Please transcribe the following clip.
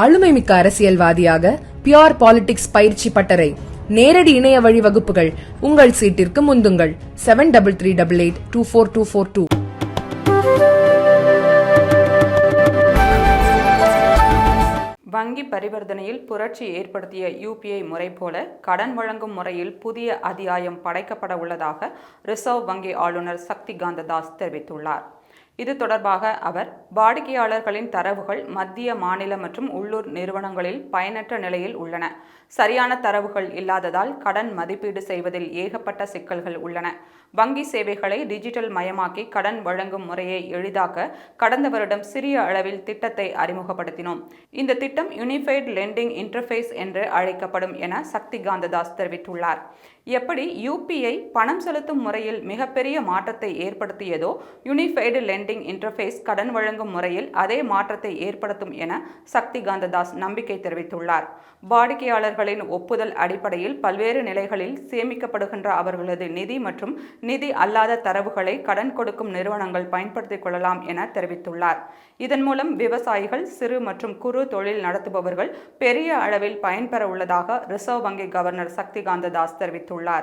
ஆளுமைமிக்க அரசியல்வாதியாக pure politics பயிற்சி பட்டறை நேரடி இணைய வழி வகுப்புகள் உங்கள் சீட்டிற்கு முந்துங்கள். Seven double three double eight two four two four two வங்கி பரிவர்த்தனையில் புரட்சி ஏற்படுத்திய யூபிஐ முறை போல கடன் வழங்கும் முறையில் புதிய அத்தியாயம் படைக்கப்பட உள்ளதாக ரிசர்வ் வங்கி ஆளுநர் சக்திகாந்த தாஸ் தெரிவித்துள்ளார். இது தொடர்பாக அவர் வாடிக்கையாளர்களின் தரவுகள் மத்திய மாநில மற்றும் உள்ளூர் நிறுவனங்களில் பயனற்ற நிலையில் உள்ளன. சரியான தரவுகள் இல்லாததால் கடன் மதிப்பீடு செய்வதில் ஏகப்பட்ட சிக்கல்கள் உள்ளன. வங்கி சேவைகளை டிஜிட்டல் மயமாக்கி கடன் வழங்கும் முறையை எளிதாக்க கடந்த வருடம் சிறிய அளவில் திட்டத்தை அறிமுகப்படுத்தினோம். இந்த திட்டம் யூனிஃபைடு லெண்டிங் இன்டர்ஃபேஸ் என்று அழைக்கப்படும் என சக்தி காந்ததாஸ் தெரிவித்துள்ளார். எப்படி யூபிஐ பணம் செலுத்தும் முறையில் மிகப்பெரிய மாற்றத்தை ஏற்படுத்தியதோ யூனிஃபைடு லெண்டிங் இன்டர்ஃபேஸ் கடன் வழங்கும் முறையில் அதே மாற்றத்தை ஏற்படுத்தும் என சக்தி காந்ததாஸ் நம்பிக்கை தெரிவித்துள்ளார். வாடிக்கையாளர்களின் ஒப்புதல் அடிப்படையில் பல்வேறு நிலைகளில் சேமிக்கப்படுகின்ற அவர்களது நிதி மற்றும் நிதி அல்லாத தரவுகளை கடன் கொடுக்கும் நிறுவனங்கள் பயன்படுத்திக் கொள்ளலாம் என தெரிவித்துள்ளார். இதன் மூலம் விவசாயிகள் சிறு மற்றும் குறு தொழில் நடத்துபவர்கள் பெரிய அளவில் பயன்பெற உள்ளதாக ரிசர்வ் வங்கி கவர்னர் சக்திகாந்த தாஸ் தெரிவித்துள்ளார்.